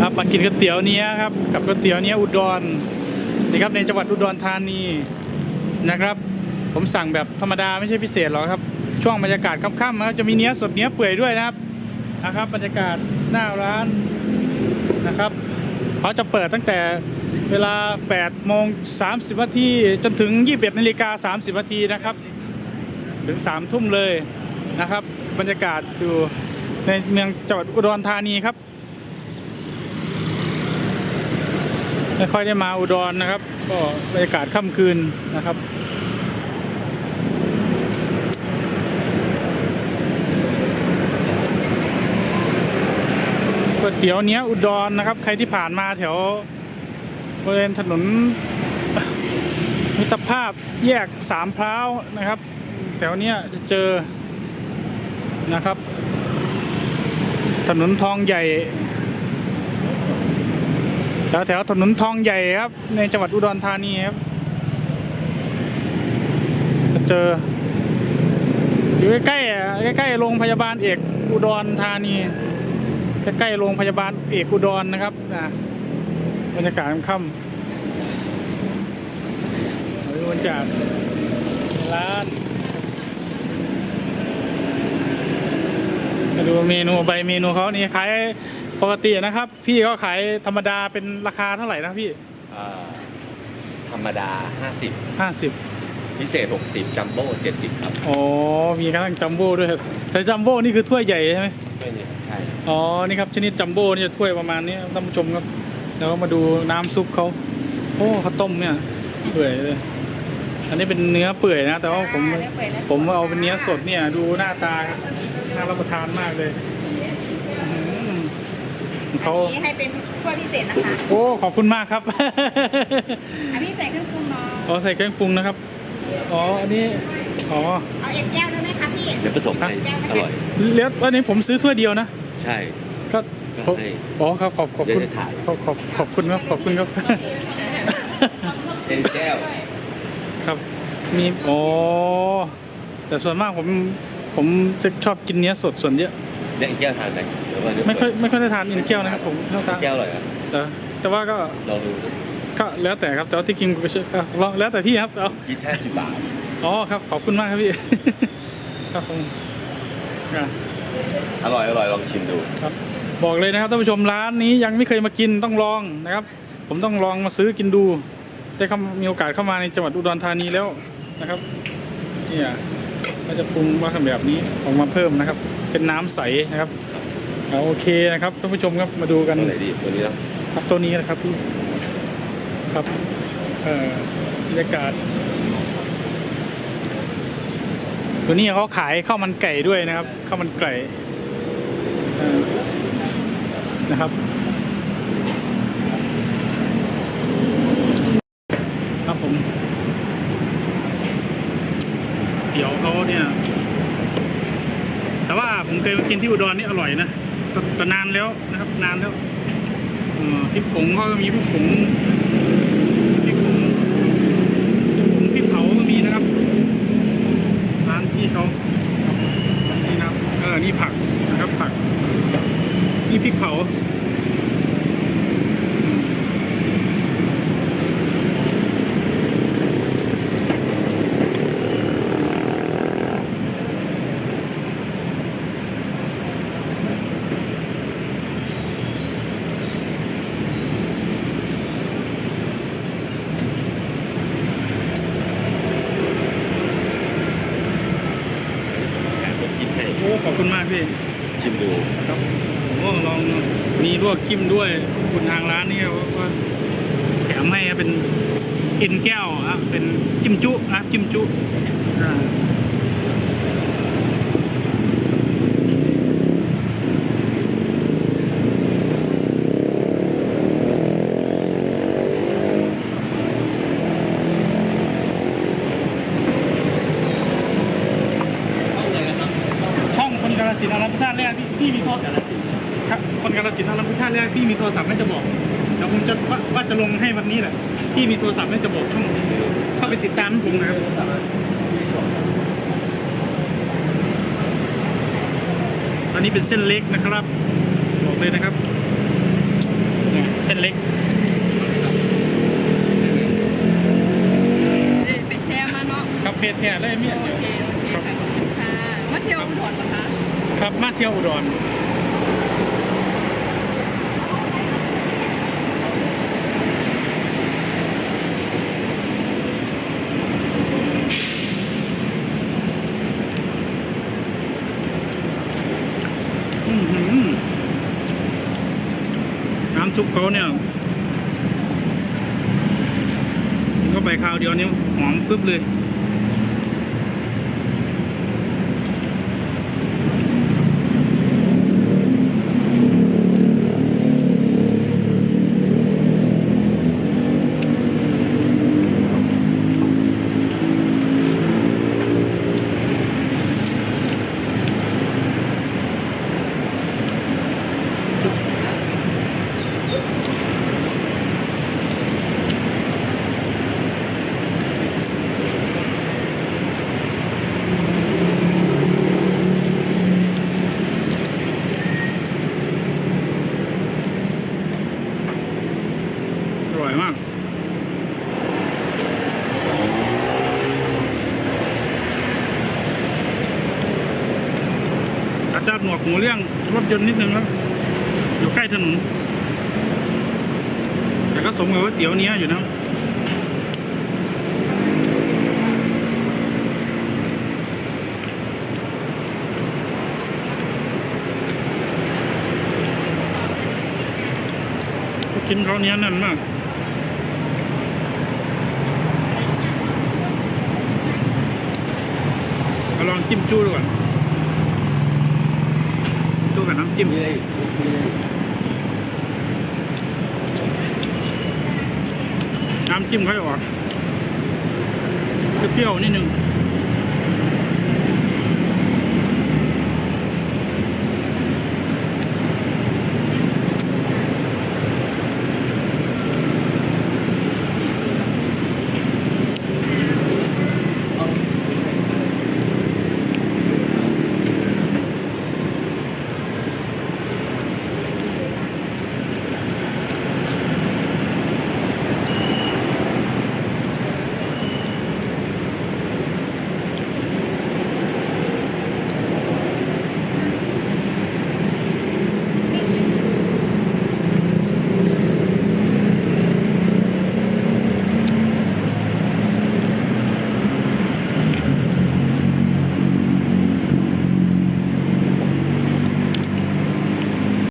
ครับมากินก๋วยเตี๋ยวเนี้ยครับกับก๋วยเตี๋ยวเนี้ยอุดรนี่ครับในจังหวัดอุดรธานีนะครับ ผมสั่งแบบธรรมดาไม่ใช่พิเศษหรอกครับ ช่วงบรรยากาศค่ำๆนะครับจะมีเนี้ยสดเนี้ยเปื่อยด้วยนะครับนะครับบรรยากาศหน้าร้านนะครับเขาจะเปิดตั้งแต่เวลา8โมง30นาทีจนถึง 21นาฬิกา30นาทีนะครับ ถึง3ทุ่มเลยนะครับ บรรยากาศอยู่ในเมืองจังหวัดอุดรธานีครับ ไม่ค่อยได้มาอุดรนะครับ ก็บรรยากาศค่ำคืนนะครับก๋วยเตี๋ยวเนี้ยอุดรนะครับ ใครที่ผ่านมาแถวบริเวณถนนมิตรภาพแยกสามพร้าวนะครับ แถวเนี้ยจะเจอนะครับ ถนนทองใหญ่ แถวแถวถนนทองใหญ่ครับ ในจังหวัดอุดรธานีครับจะเจอ อยู่ใกล้ๆใกล้ๆโรงพยาบาลเอกอุดรธานีใกล้ๆโรงพยาบาลเอกอุดรนะครับนะบรรยากาศค่ำๆดูบรรยากาศร้านมาดูเมนูใบเมนูเขานี่ขาย ปกตินะครับ พี่ก็ขายธรรมดาเป็นราคาเท่าไหร่นะพี่อ่าธรรมดาห้าสิบ50พิเศษ 60 จัมโบ้70 ครับอ๋อมีกระทั่งจัมโบ้ด้วยครับแต่จัมโบ้นี่คือถ้วยใหญ่ใช่ไหมไม่นี่ใช่ อ๋อนี่ครับชนิดจัมโบ้นี่จะถ้วยประมาณนี้ท่านผู้ชมครับแล้วก็มาดูน้ำซุปเขาโอ้ข้าวต้มเนี่ยเปื่อยเลยอันนี้เป็นเนื้อเปื่อยนะ แต่ว่าผม ผมเอาเป็นเนื้อสดเนี่ยดูหน้าตาครับน่ารับประทานมากเลยอื้อหืออั เขานนี้ให้เป็นขั้วพิเศษนะคะโอ้ขอบคุณมากครับอันนี้ใส่เครื่องปรุงเนาะอ๋อใส่เครื่องปรุงนะครับอ๋ออันนี้อ๋อเอาเอ็นแก้วด้วยไหมคะพี่เดี๋ยวผสมให้อร่อยแล้วอันนี้ผมซื้อถ้วยเดียวนะ ใช่ก็ก็ให้อ๋อครับขอบขอบคุณเดี๋ยวจะถ่ายขอบขอบขอบคุณครับขอบคุณครับเป็นแก้วครับมีอ๋อแต่ส่วนมากผมผมจะชอบกินเนื้อสดส่วนเยอะเด็กแก้วทานไหม เดี๋ยวว่าเดี๋ยวไม่ค่อยไม่ค่อยได้ทานอินเกียวนะครับผมชอบทานแก้วอร่อยครับแต่แต่ว่าก็ลองดูก็แล้วแต่ครับแต่ว่าที่กินก็ก็ลองแล้วแต่พี่ครับเอาคิดแค่สิบบาทอ๋อครับขอบคุณมากครับพี่ครับผมอะอร่อยอร่อยลองชิมดูครับ บอกเลยนะครับท่านผู้ชมร้านนี้ยังไม่เคยมากินต้องลองนะครับ ผมต้องลองมาซื้อกินดู ได้เข้ามีโอกาสเข้ามาในจังหวัดอุดรธานีแล้วนะครับเนี่ยก็จะปรุงมาแบบนี้ออกมาเพิ่มนะครับ เป็นน้ำใสนะครับเอา โอเคนะครับท่านผู้ชมครับมาดูกันตัวไหนดีตัวนี้เนาะครับตัวนี้นะครับพี่ครับเอ่อบรรยากาศ ตัวนี้เขาขายข้าวมันไก่ด้วยนะครับข้าวมันไก่เอ่อนะครับครับผมเดี๋ยวเขาเนี่ย แต่ว่าผมเคยมากินที่อุดรนี่อร่อยนะ ก็นานแล้วนะครับนานแล้วพริกผงก็มีพริกผงพริกผงผงพริกเผาก็มีนะครับร้านที่เขานี่นะครับเออนี่ผักนะครับผักนี่พริกเผา แถมผมกินให้ โอ้ขอบคุณมาก พี่ชิมดูครับผมก็ลองมีลวกจิ้มด้วยคุณทางร้านนี่ก็แถมให้เป็นเอ็นแก้วอะเป็นจิ้มจุนะจิ้มจุอ่า ครับคนกาลสินธุ์ทางลำพูนท่าเนี่ยพี่มีโทรศัพท์ไม่จะบอกเดี๋ยวผมจะว่าจะลงให้วันนี้แหละพี่มีโทรศัพท์ไม่จะบอกท่านเข้าไปติดตามผมนะครับอนนี้เป็นเส้นเล็กนะครับบอกเลยนะครับเนี่ยเส้นเล็ก เดี๋ไปแชร์มาเนาะ ครับเฟสแท้เลยเมียโอเค โอเคค่ะบมาเที่ยวอุดรปะคะ ครับมาเที่ยวอุดร น้ำซุปเขาเนี่ยกินเข้าไปคราวเดียวนี้หอมปึ๊บเลย ร่อยมากอาจารย์หนวกหมูเรื่องรถยนต์นิดนึงครับ อยู่ใกล้ถนน แต่ก็สมกับว่าเตี๋ยวเนี้ยอยู่นะกินเขาวเนี้ยนั่นมากเอา ลองจิ้มจู้ดูก่อนจู้กับน้ำจิ้มมีอะไรอีกมีอะไรอีกน้ำจิ้มค่อยออกเปรี้ยวๆนิดนึงอ